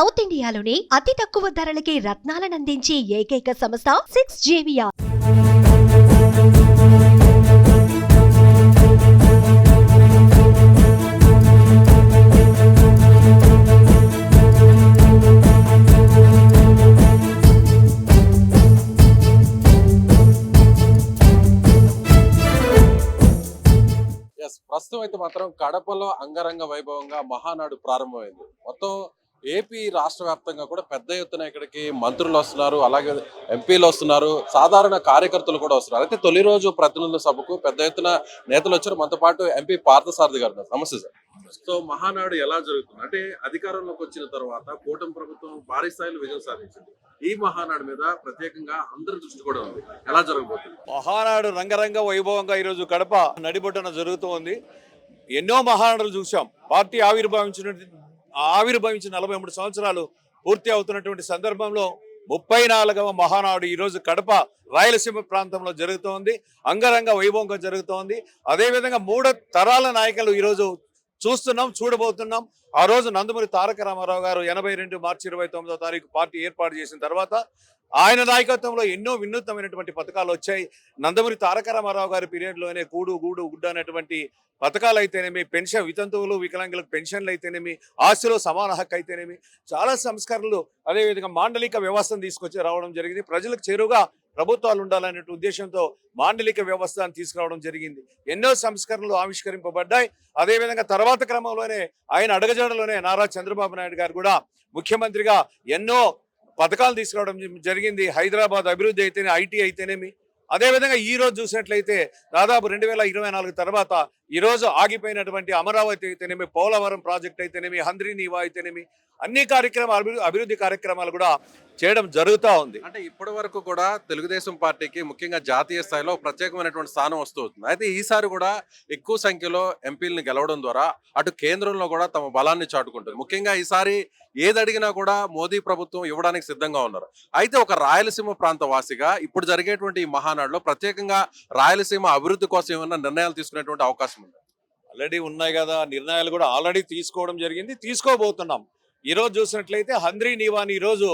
South ఇండియాలోని అతి తక్కువ ధరలకి రత్నాలనందించే ఏకైక సంస్థ సిక్స్ జేవియా ప్రస్తుతం అయితే మాత్రం కడపలో అంగరంగ వైభవంగా మహానాడు ప్రారంభమైంది. మొత్తం ఏపీ రాష్ట్ర వ్యాప్తంగా కూడా పెద్ద ఎత్తున ఇక్కడికి మంత్రులు వస్తున్నారు అలాగే ఎంపీలు వస్తున్నారు సాధారణ కార్యకర్తలు కూడా వస్తున్నారు. అయితే తొలి రోజు ప్రతినిధుల సభకు పెద్ద ఎత్తున నేతలు వచ్చారు. మనతో పాటు ఎంపీ పార్థసారథి గారు. నమస్తే సార్. సో మహానాడు ఎలా జరుగుతుంది? అంటే అధికారంలోకి వచ్చిన తర్వాత కూటమి ప్రభుత్వం భారీ స్థాయిలో విజయం సాధించింది. ఈ మహానాడు మీద ప్రత్యేకంగా అందరి దృష్టి కూడా ఉంది. ఎలా జరగబోతుంది? మహానాడు రంగరంగ వైభవంగా ఈరోజు కడప నడిబొట్టున జరుగుతూ ఉంది ఎన్నో మహానాడులు చూసాం పార్టీ ఆవిర్భవించిన ఆవిర్భవించి నలభై మూడు సంవత్సరాలు పూర్తి అవుతున్నటువంటి సందర్భంలో ముప్పై నాలుగవ మహానాడు ఈరోజు కడప రాయలసీమ ప్రాంతంలో జరుగుతోంది. అంగరంగ వైభవంగా జరుగుతోంది. అదేవిధంగా మూడు తరాల నాయకులు ఈరోజు చూస్తున్నాం చూడబోతున్నాం. ఆ రోజు నందమూరి తారక రామారావు గారు ఎనభై రెండు మార్చి ఇరవై తొమ్మిదో తారీఖు పార్టీ ఏర్పాటు చేసిన తర్వాత ఆయన నాయకత్వంలో ఎన్నో వినూత్నమైనటువంటి పథకాలు వచ్చాయి. నందమూరి తారక రామారావు గారి పీరియడ్లోనే కూడు గూడు గుడ్డ అనేటువంటి పథకాలు అయితేనేమి పెన్షన్ వితంతువులు వికలాంగులకు పెన్షన్లు అయితేనేమి ఆస్తిలో సమాన హక్కు అయితేనేమి చాలా సంస్కరణలు అదేవిధంగా మాండలిక వ్యవస్థను తీసుకొచ్చి రావడం జరిగింది. ప్రజలకు చేరువుగా ప్రభుత్వాలు ఉండాలనే ఉద్దేశంతో మాండలిక వ్యవస్థను తీసుకురావడం జరిగింది. ఎన్నో సంస్కరణలు ఆవిష్కరింపబడ్డాయి. అదేవిధంగా తర్వాత క్రమంలోనే ఆయన అడగజాడలోనే నారా చంద్రబాబు నాయుడు గారు కూడా ముఖ్యమంత్రిగా ఎన్నో పథకాలు తీసుకురావడం జరిగింది. హైదరాబాద్ అభివృద్ధి అయితేనే ఐటీ అయితేనేమి. అదేవిధంగా ఈ రోజు చూసినట్లయితే దాదాపు రెండు వేల ఇరవై నాలుగు తర్వాత ఈ రోజు ఆగిపోయినటువంటి అమరావతి అయితేనేమి పోలవరం ప్రాజెక్ట్ అయితేనేమి హంద్రీ నీవా అయితేనేమి అన్ని కార్యక్రమాలు అభివృద్ధి కార్యక్రమాలు కూడా చేయడం జరుగుతూ ఉంది. అంటే ఇప్పటి వరకు కూడా తెలుగుదేశం పార్టీకి ముఖ్యంగా జాతీయ స్థాయిలో ప్రత్యేకమైనటువంటి స్థానం వస్తూ వస్తుంది. అయితే ఈసారి కూడా ఎక్కువ సంఖ్యలో ఎంపీలను గెలవడం ద్వారా అటు కేంద్రంలో కూడా తమ బలాన్ని చాటుకుంటుంది. ముఖ్యంగా ఈసారి ఏది అడిగినా కూడా మోదీ ప్రభుత్వం ఇవ్వడానికి సిద్ధంగా ఉన్నారు. అయితే ఒక రాయలసీమ ప్రాంత వాసిగా ఇప్పుడు జరిగేటువంటి ఈ మహానాడులో ప్రత్యేకంగా రాయలసీమ అభివృద్ధి కోసం ఏమైనా నిర్ణయాలు తీసుకునేటువంటి అవకాశం ఉంది. ఆల్రెడీ ఉన్నాయి కదా నిర్ణయాలు కూడా ఆల్రెడీ తీసుకోవడం జరిగింది తీసుకోబోతున్నాం. ఈ రోజు చూసినట్లయితే హంద్రీ నీవాని ఈ రోజు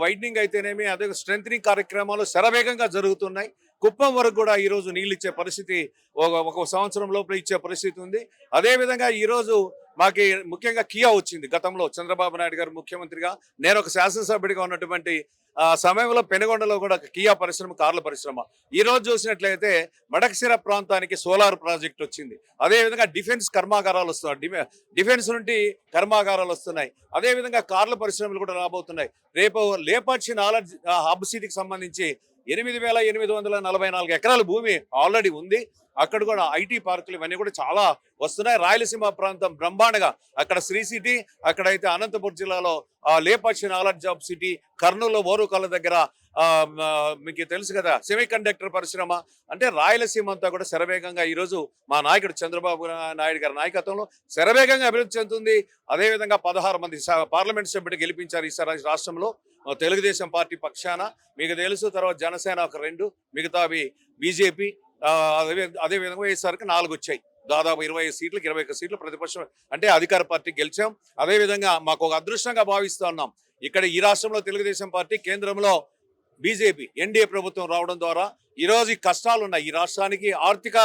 వైడ్నింగ్ అయితేనేమి అదే స్ట్రెంథనింగ్ కార్యక్రమాలు శరవేగంగా జరుగుతున్నాయి. కుప్పం వరకు కూడా ఈ రోజు నీళ్ళు ఇచ్చే పరిస్థితి ఒక ఒక సంవత్సరం లోపల ఇచ్చే పరిస్థితి ఉంది. అదేవిధంగా ఈ రోజు మాకి ముఖ్యంగా కియా వచ్చింది గతంలో. చంద్రబాబు నాయుడు గారు ముఖ్యమంత్రిగా. నేను ఒక శాసనసభ్యుడిగా ఉన్నటువంటి ఆ సమయంలో పెనుగొండలో కూడా ఒక కియా పరిశ్రమ కార్ల పరిశ్రమ. ఈ రోజు చూసినట్లయితే మడకశిర ప్రాంతానికి సోలార్ ప్రాజెక్ట్ వచ్చింది. అదేవిధంగా డిఫెన్స్ కర్మాగారాలు వస్తున్నాయి. డిఫెన్స్ నుండి కర్మాగారాలు వస్తున్నాయి. అదేవిధంగా కార్ల పరిశ్రమలు కూడా రాబోతున్నాయి. రేపు లేపాక్షి నాలెడ్జ్ హబ్ సిటీకి సంబంధించి ఎనిమిది వేల ఎనిమిది వందల నలభై నాలుగు ఎకరాల భూమి ఆల్రెడీ ఉంది. అక్కడ కూడా ఐటీ పార్కులు ఇవన్నీ కూడా చాలా వస్తున్నాయి. రాయలసీమ ప్రాంతం బ్రహ్మాండగా. అక్కడ శ్రీ సిటీ అక్కడైతే అనంతపురం జిల్లాలో Lepakshi knowledge job city Kurnool Orvakal దగ్గర మీకు తెలుసు కదా సెమీ కండక్టర్ పరిశ్రమ. అంటే రాయలసీమ అంతా కూడా శరవేగంగా ఈరోజు మా నాయకుడు చంద్రబాబు నాయుడు గారి నాయకత్వంలో శరవేగంగా అభివృద్ధి చెందుతుంది. అదేవిధంగా పదహారు మంది పార్లమెంట్ సభ్యుడు గెలిపించారు ఈసారి రాష్ట్రంలో. తెలుగుదేశం పార్టీ పక్షాన. మీకు తెలుసు తర్వాత జనసేన ఒక రెండు మిగతావి బీజేపీ అదే అదే విధంగా వేసేసరికి నాలుగు వచ్చాయి దాదాపు ఇరవై ఐదు సీట్లకు ఇరవై ఒక్క సీట్లు ప్రతిపక్షం అంటే అధికార పార్టీ గెలిచాం. అదే విధంగా మాకు ఒక అదృష్టంగా భావిస్తూ ఉన్నాం. ఇక్కడ ఈ రాష్ట్రంలో తెలుగుదేశం పార్టీ కేంద్రంలో బీజేపీ ఎన్డీఏ ప్రభుత్వం రావడం ద్వారా ఈ రోజు ఈ కష్టాలు ఉన్నాయి ఈ రాష్ట్రానికి ఆర్థిక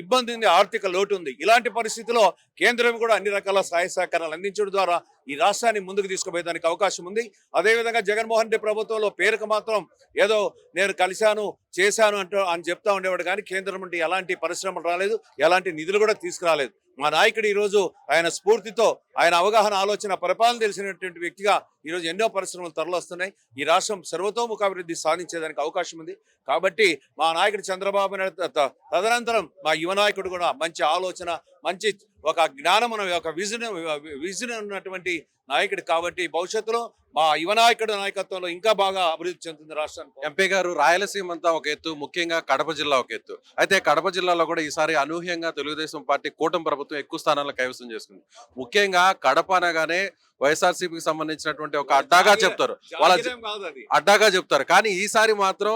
ఇబ్బంది ఉంది ఆర్థిక లోటు ఉంది. ఇలాంటి పరిస్థితిలో కేంద్రం కూడా అన్ని రకాల సహాయ సహకారాలు అందించడం ద్వారా ఈ రాష్ట్రాన్ని ముందుకు తీసుకుపోయేదానికి అవకాశం ఉంది. అదేవిధంగా జగన్మోహన్ రెడ్డి ప్రభుత్వంలో పేరుకు మాత్రం ఏదో నేను కలిశాను చేశాను అంటూ అని చెప్తా ఉండేవాడు కానీ కేంద్రం నుండి ఎలాంటి పరిశ్రమలు రాలేదు ఎలాంటి నిధులు కూడా తీసుకురాలేదు. మా నాయకుడు ఈరోజు ఆయన స్ఫూర్తితో ఆయన అవగాహన ఆలోచన పరిపాలన తెలిసినటువంటి వ్యక్తిగా ఈరోజు ఎన్నో పరిశ్రమలు తరలిస్తున్నాయి ఈ రాష్ట్రం సర్వతోముఖాభివృద్ధి సాధించేదానికి అవకాశం ఉంది. కాబట్టి మా నాయకుడు చంద్రబాబు నాయుడు త- తదనంతరం మా యువ నాయకుడు కూడా మంచి ఆలోచన మంచి ఒక జ్ఞానం ఒక విజన్ విజన్ ఉన్నటువంటి నాయకుడు కాబట్టి భవిష్యత్తులో మా యువ నాయకుడు నాయకత్వంలో ఇంకా బాగా అభివృద్ధి చెందుతుంది రాష్ట్రానికి. ఎంపీ గారు రాయలసీమ అంతా ఒక ఎత్తు ముఖ్యంగా కడప జిల్లా ఒక ఎత్తు. అయితే కడప జిల్లాలో కూడా ఈసారి అనూహ్యంగా తెలుగుదేశం పార్టీ కూటమి ప్రభుత్వం ఎక్కువ స్థానాలను కైవసం చేసుకుంది. ముఖ్యంగా కడప అనగానే వైఎస్ఆర్సీపీకి సంబంధించినటువంటి ఒక అడ్డాగా చెప్తారు. వాళ్ళ. అడ్డాగా చెప్తారు. కానీ ఈసారి మాత్రం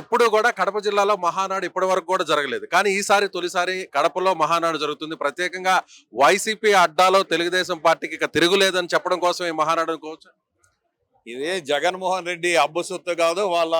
ఎప్పుడు కూడా కడప జిల్లాలో మహానాడు ఇప్పటి వరకు కూడా జరగలేదు. కానీ ఈసారి తొలిసారి కడపలో మహానాడు జరుగుతుంది. ప్రత్యేకంగా వైసీపీ అడ్డాలో తెలుగుదేశం పార్టీకి ఇక తిరుగులేదని చెప్పడం కోసం ఈ మహానాడు అనుకోవచ్చు? ఇదే జగన్మోహన్ రెడ్డి అబ్బు సొత్తు కాదు వాళ్ళ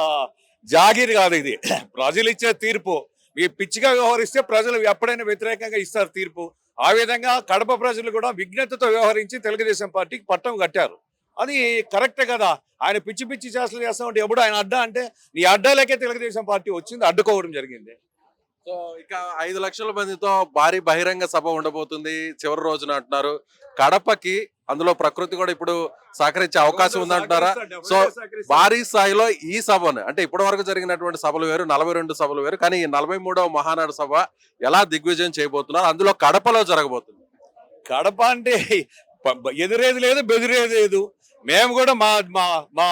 జాగీర్ కాదు ఇది. ప్రజలు ఇచ్చే తీర్పు. ఈ పిచ్చిగా వ్యవహరిస్తే ప్రజలు ఎప్పుడైనా వ్యతిరేకంగా ఇస్తారు తీర్పు. ఆ విధంగా కడప ప్రజలు కూడా విజ్ఞతతో వ్యవహరించి తెలుగుదేశం పార్టీకి పట్టం కట్టారు. అది కరెక్ట్ కదా. ఆయన పిచ్చి పిచ్చి చేష్టలు చేస్తా ఉంటే ఎప్పుడు ఆయన అడ్డా అంటే నీ అడ్డాలకే తెలుగుదేశం పార్టీ వచ్చింది అడ్డుకోవడం జరిగింది. సో ఇక ఐదు లక్షల మందితో భారీ బహిరంగ సభ ఉండబోతుంది చివరి రోజున అంటున్నారు. కడపకి అందులో ప్రకృతి కూడా ఇప్పుడు సహకరించే అవకాశం ఉందంటున్నారా? సో భారీ స్థాయిలో ఈ సభను అంటే ఇప్పటి వరకు జరిగినటువంటి సభలు వేరు నలభై రెండు సభలు వేరు కానీ ఈ నలభై మూడవ మహానాడు సభ ఎలా దిగ్విజయం చేయబోతున్నారు? అందులో కడపలో జరగబోతుంది. కడప అంటే ఎదురేది లేదు బెదిరేది లేదు. మేము కూడా మా మా మా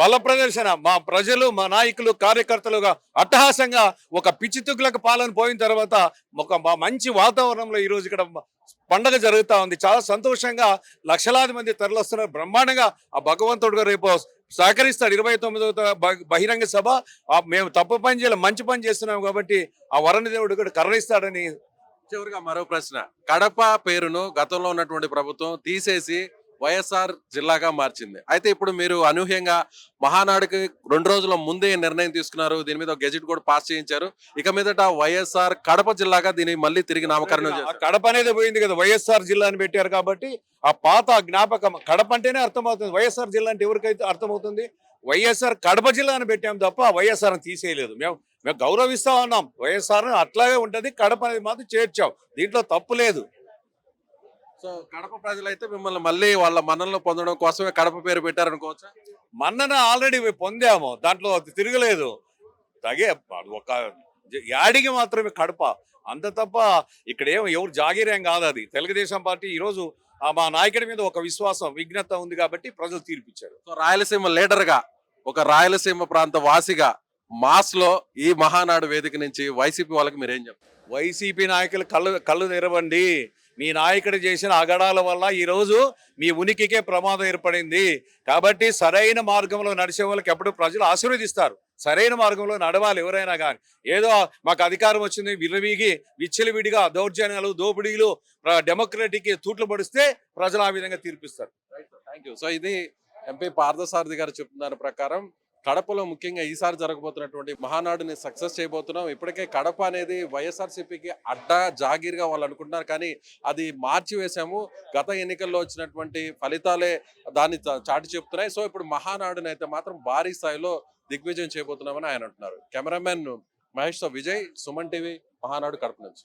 బల ప్రదర్శన మా ప్రజలు మా నాయకులు కార్యకర్తలుగా అట్టహాసంగా ఒక పిచ్చితుక్కులకు పాలన పోయిన తర్వాత ఒక మా మంచి వాతావరణంలో ఈ రోజు ఇక్కడ పండగ జరుగుతా ఉంది. చాలా సంతోషంగా లక్షలాది మంది తరలిస్తున్నారు. బ్రహ్మాండంగా ఆ భగవంతుడు రేపు సహకరిస్తాడు. ఇరవై తొమ్మిదవ బహిరంగ సభ. మేము తప్పు పని చేయాలి మంచి పని చేస్తున్నాం కాబట్టి ఆ వరణదేవుడు కూడా కరుణిస్తాడని చివరిగా మరో ప్రశ్న. కడప పేరును గతంలో ఉన్నటువంటి ప్రభుత్వం తీసేసి వైఎస్ఆర్ జిల్లాగా మార్చింది. అయితే ఇప్పుడు మీరు అనూహ్యంగా మహానాడుకి రెండు రోజుల ముందే నిర్ణయం తీసుకున్నారు. దీని మీద గెజిట్ కూడా పాస్ చేయించారు. ఇక మీదట వైఎస్ఆర్ కడప జిల్లాగా దీన్ని మళ్ళీ తిరిగి నామకరణం కడప అనేది పోయింది కదా. వైఎస్ఆర్ జిల్లా అని పెట్టారు కాబట్టి ఆ పాత జ్ఞాపకం కడప అంటేనే అర్థమవుతుంది. వైఎస్ఆర్ జిల్లా అంటే ఎవరికైతే అర్థమవుతుంది? వైఎస్ఆర్ కడప జిల్లా అని పెట్టాం తప్ప వైఎస్ఆర్ అని తీసేయలేదు. మేము మేము గౌరవిస్తా ఉన్నాం. వైఎస్ఆర్ అట్లాగే ఉంటది. కడప అనేది మాత్రం చేర్చాం. దీంట్లో తప్పు లేదు. సో కడప ప్రజలైతే మిమ్మల్ని మళ్ళీ వాళ్ళ మన్నలను పొందడం కోసమే కడప పేరు పెట్టారనుకోవచ్చా? మన్నన ఆల్రెడీ పొందాము. దాంట్లో తిరగలేదు. తగే ఒక యాడికి మాత్రమే కడప. అంత తప్ప ఇక్కడ ఏం ఎవరు జాగీరేం కాదు అది. తెలుగుదేశం పార్టీ ఈరోజు ఆ మా నాయకుడి మీద ఒక విశ్వాసం విఘ్నత ఉంది కాబట్టి ప్రజలు తీర్పిచ్చారు. సో రాయలసీమ లీడర్గా ఒక రాయలసీమ ప్రాంత వాసిగా మాస్లో ఈ మహానాడు వేదిక నుంచి వైసీపీ వాళ్ళకి మీరేం చెప్తారు వైసీపీ నాయకులు కళ్ళు కళ్ళు తెరవండి. మీ నాయకుడు చేసిన అగడాల వల్ల ఈరోజు మీ ఉనికికే ప్రమాదం ఏర్పడింది. కాబట్టి సరైన మార్గంలో నడిచే వాళ్ళకి ఎప్పుడు ప్రజలు ఆశీర్వదిస్తారు. సరైన మార్గంలో నడవాలి ఎవరైనా కానీ ఏదో మాకు అధికారం వచ్చింది విరవీగి విచ్చలవిడిగా దౌర్జన్యాలు దోపిడీలు డెమోక్రటిక్ తూట్లు పడిస్తే ప్రజలు ఆ విధంగా తీర్పిస్తారు. థ్యాంక్ యూ సో ఇది ఎంపీ పార్థసారథి గారు చెప్తున్న ప్రకారం కడపలో ముఖ్యంగా ఈసారి జరగబోతున్నటువంటి మహానాడుని సక్సెస్ చేయబోతున్నాం. ఇప్పటికే కడప అనేది వైఎస్ఆర్సీపీకి అడ్డా జాగీర్గా వాళ్ళు అనుకుంటున్నారు. కానీ అది మార్చి వేశాము గత ఎన్నికల్లో వచ్చినటువంటి ఫలితాలే దాన్ని చాటి చెప్తున్నాయి. సో ఇప్పుడు మహానాడుని అయితే మాత్రం భారీ స్థాయిలో దిగ్విజయం చేయబోతున్నామని ఆయన అంటున్నారు. కెమెరామెన్ మహేష్ విజయ్ సుమన్ టీవీ మహానాడు కడప నుంచి.